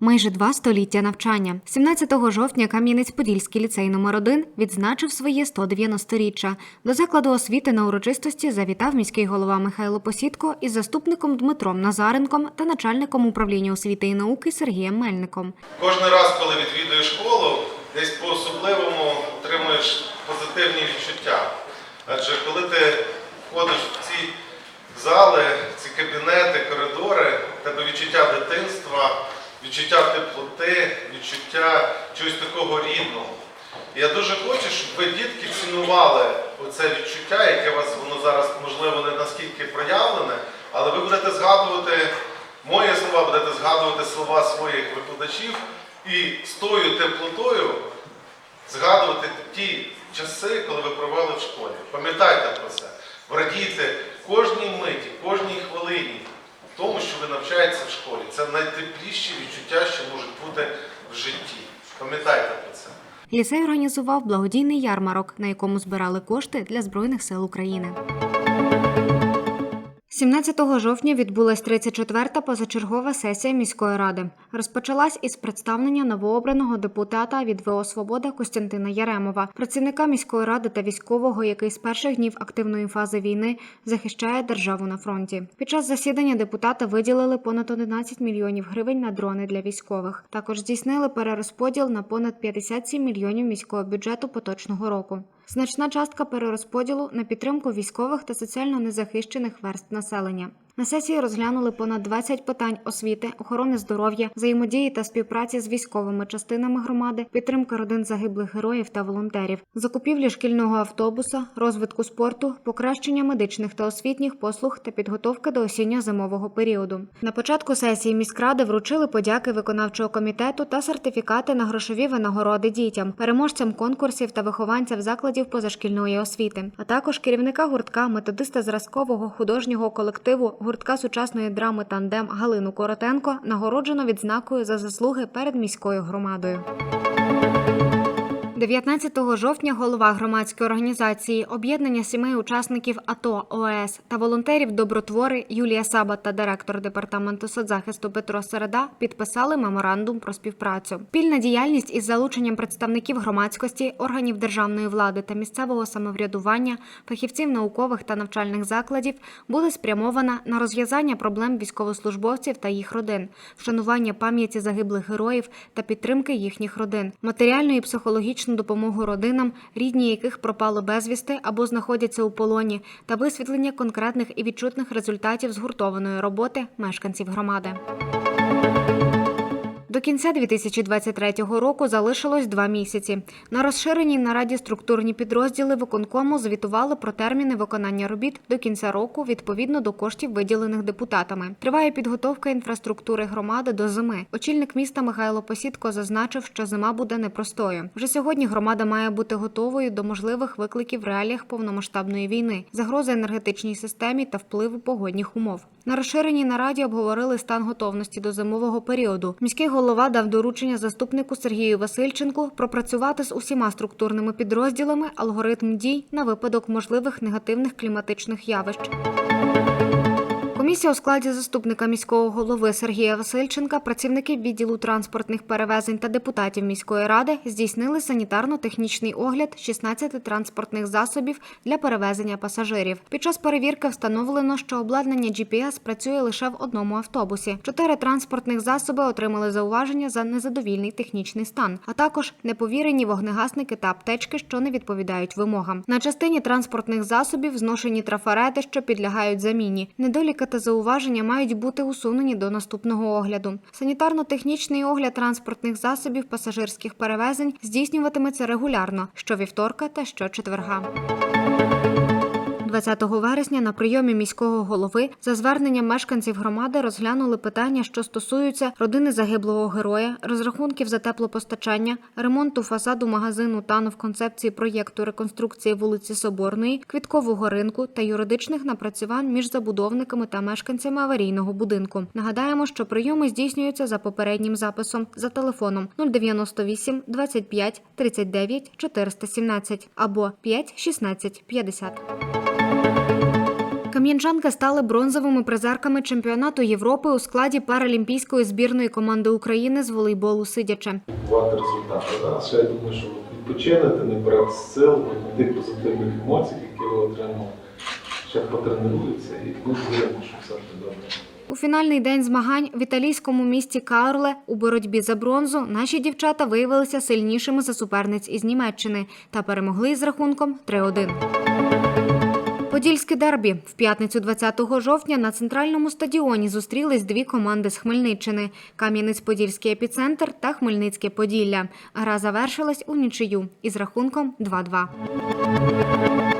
Майже два століття навчання. 17 жовтня Кам'янець-Подільський ліцей номер 1 відзначив своє 190-річчя. До закладу освіти на урочистості завітав міський голова Михайло Посідко із заступником Дмитром Назаренком та начальником управління освіти і науки Сергієм Мельником. Кожен раз, коли відвідуєш школу, десь по-особливому отримуєш позитивні відчуття. Адже коли ти входиш в ці зали, ці кабінети, коридори, в тебе відчуття дитинства, відчуття теплоти, відчуття чогось такого рідного. Я дуже хочу, щоб ви, дітки, цінували оце відчуття, яке у вас воно зараз, можливо, не наскільки проявлене, але ви будете згадувати мої слова, будете згадувати слова своїх викладачів і з тою теплотою згадувати ті часи, коли ви провели в школі. Пам'ятайте про це. Радійте кожній миті, кожній тому, навчається в школі. Це найтепліші відчуття, що можуть бути в житті. Пам'ятайте про це. Ліцей організував благодійний ярмарок, на якому збирали кошти для Збройних сил України. 17 жовтня відбулась 34-та позачергова сесія міської ради. Розпочалась із представлення новообраного депутата від ВО Свобода Костянтина Яремова, працівника міської ради та військового, який з перших днів активної фази війни захищає державу на фронті. Під час засідання депутата виділили понад 11 мільйонів гривень на дрони для військових. Також здійснили перерозподіл на понад 57 мільйонів міського бюджету поточного року. Значна частка перерозподілу на підтримку військових та соціально незахищених верств населення. На сесії розглянули понад 20 питань освіти, охорони здоров'я, взаємодії та співпраці з військовими частинами громади, підтримка родин загиблих героїв та волонтерів, закупівлі шкільного автобуса, розвитку спорту, покращення медичних та освітніх послуг та підготовки до осінньо-зимового періоду. На початку сесії міськради вручили подяки виконавчого комітету та сертифікати на грошові винагороди дітям, переможцям конкурсів та вихованцям закладів позашкільної освіти, а також керівника гуртка, методиста зразкового художнього колективу гуртка сучасної драми тандем Галину Коротенко нагороджено відзнакою за заслуги перед міською громадою. 19 жовтня голова громадської організації об'єднання сімей учасників АТО ОЕС та волонтерів добротвори Юлія Саба та директор департаменту соцзахисту Петро Середа підписали меморандум про співпрацю. Пільна діяльність із залученням представників громадськості, органів державної влади та місцевого самоврядування, фахівців наукових та навчальних закладів буде спрямована на розв'язання проблем військовослужбовців та їх родин, вшанування пам'яті загиблих героїв та підтримки їхніх родин, матеріальну і психологічну допомогу родинам, рідні яких пропали безвісти або знаходяться у полоні, та висвітлення конкретних і відчутних результатів згуртованої роботи мешканців громади. До кінця 2023 року залишилось два місяці. На розширеній нараді структурні підрозділи виконкому звітували про терміни виконання робіт до кінця року відповідно до коштів, виділених депутатами. Триває підготовка інфраструктури громади до зими. Очільник міста Михайло Посідко зазначив, що зима буде непростою. Вже сьогодні громада має бути готовою до можливих викликів в реаліях повномасштабної війни, загрози енергетичній системі та впливу погодних умов. На розширеній нараді обговорили стан готовності до зимового періоду. Міський голова дав доручення заступнику Сергію Васильченку пропрацювати з усіма структурними підрозділами алгоритм дій на випадок можливих негативних кліматичних явищ. Комісія у складі заступника міського голови Сергія Васильченка, працівники відділу транспортних перевезень та депутатів міської ради здійснили санітарно-технічний огляд 16 транспортних засобів для перевезення пасажирів. Під час перевірки встановлено, що обладнання GPS працює лише в одному автобусі. Чотири транспортних засоби отримали зауваження за незадовільний технічний стан, а також неповірені вогнегасники та аптечки, що не відповідають вимогам. На частині транспортних засобів зношені трафарети, що підлягають заміні. Недоліки та зауваження мають бути усунені до наступного огляду. Санітарно-технічний огляд транспортних засобів пасажирських перевезень здійснюватиметься регулярно щовівторка та щочетверга. 20 вересня на прийомі міського голови за зверненням мешканців громади розглянули питання, що стосуються родини загиблого героя, розрахунків за теплопостачання, ремонту фасаду магазину ТАНу в концепції проєкту реконструкції вулиці Соборної, квіткового ринку та юридичних напрацювань між забудовниками та мешканцями аварійного будинку. Нагадаємо, що прийоми здійснюються за попереднім записом за телефоном 098 25 39 417 або 5 16 50. Кам'янчанки стали бронзовими призерками чемпіонату Європи у складі паралімпійської збірної команди України з волейболу сидячи. Бувати результати. Да? Ще я думаю, що відпочинете, не брати сил, тих позитивних емоцій, які ви отримали. Ще потренуються і ну, віримо, що все буде добре. У фінальний день змагань в італійському місті Карле у боротьбі за бронзу наші дівчата виявилися сильнішими за суперниць із Німеччини та перемогли з рахунком 3-1. Подільське дербі в п'ятницю 20 жовтня на центральному стадіоні зустрілись дві команди з Хмельниччини: Кам'янець-Подільський епіцентр та Хмельницьке Поділля. Гра завершилась у нічию із рахунком 2-2.